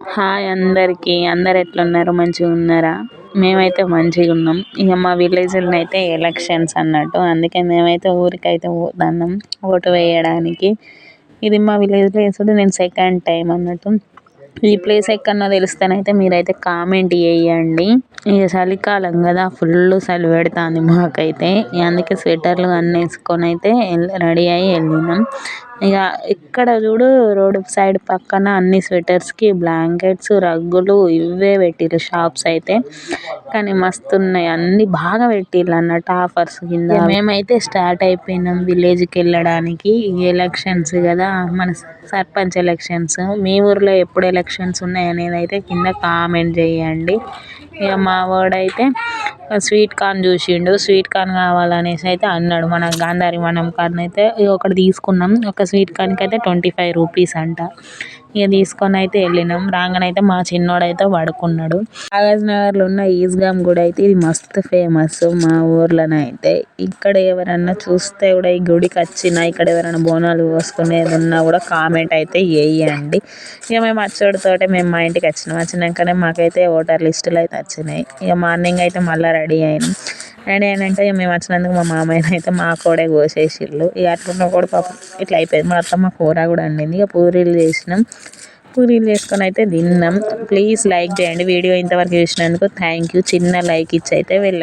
Hi అందరికీ. అందరు ఎట్లున్నారు? మంచిగా ఉన్నారా? మేమైతే మంచిగా ఉన్నాం. ఇక మా విలేజ్లో అయితే ఎలక్షన్స్ అన్నట్టు. అందుకే మేమైతే ఊరికైతే పోతున్నాం ఓటు వేయడానికి. ఇది మా విలేజ్లో వేసుడు నేను సెకండ్ టైం అన్నట్టు. ఈ ప్లేస్ ఎక్కడనో తెలిస్తేనైతే మీరైతే కామెంట్ చేయండి. ఇక చలికాలం కదా ఫుల్ చలి పెడుతుంది మాకైతే. అందుకే స్వెటర్లు అన్నీ వేసుకొని అయితే రెడీ అయ్యి వెళ్ళినాం. ఇక ఎక్కడ చూడు రోడ్ సైడ్ పక్కన అన్ని స్వెటర్స్కి బ్లాంకెట్స్ రగ్గులు ఇవే పెట్టిర్రు షాప్స్ అయితే. కానీ మస్తు ఉన్నాయి అన్నీ బాగా పెట్టిర్రు అన్నట్టు ఆఫర్స్ కింద. మేమైతే స్టార్ట్ అయిపోయినాం విలేజ్కి వెళ్ళడానికి. ఎలక్షన్స్ కదా మన సర్పంచ్ ఎలక్షన్స్. మీ ఊర్లో ఎప్పుడు ఎలక్షన్స్ ఉన్నాయి అనేది అయితే కింద కామెంట్ చేయండి. ఇక మా వాడైతే స్వీట్ కార్న్ చూసిండు. స్వీట్ కార్న్ కావాలనేసి అయితే అన్నాడు. మన గాంధారి వనం కార్న్ అయితే ఒకటి తీసుకున్నాం. ఒక స్వీట్ కార్న్కి అయితే ట్వంటీ ఫైవ్ రూపీస్ అంట. ఇక తీసుకొని అయితే వెళ్ళినాం. రాగానైతే మా చిన్నోడైతే పడుకున్నాడు. కాగజ్ నగర్లో ఉన్న ఈజ్గామ్ గుడి అయితే ఇది మస్తు ఫేమస్ మా ఊర్లోనైతే ఇక్కడ ఎవరన్నా చూస్తే కూడా ఈ గుడికి వచ్చినా ఇక్కడ ఎవరైనా బోనాలు పోసుకునేది ఉన్నా కూడా కామెంట్ అయితే వేయండి. ఇక మేము వచ్చేటతోటే మేము మా ఇంటికి వచ్చినాం. వచ్చినాకనే మాకైతే ఓటర్ లిస్టులు అయితే వచ్చినాయి. ఇక మార్నింగ్ అయితే మళ్ళీ రెడీ అయినాం. రెడీ అయినాక ఇక మేము వచ్చినందుకు మా మామయ్య అయితే మా కూడా కోసేసిళ్ళు. ఇక అట్లున్న కూడా పాపం ఇట్లా అయిపోయింది. మా అత్తమ్మ కూర కూడా వండింది. ఇక పూరీలు చేసినాం. పూరీలు చేసుకొని అయితే తిన్నాం. ప్లీజ్ లైక్ చేయండి. వీడియో ఇంతవరకు చూసినందుకు థ్యాంక్ యూ చిన్న లైక్ ఇచ్చి అయితే వెళ్ళండి.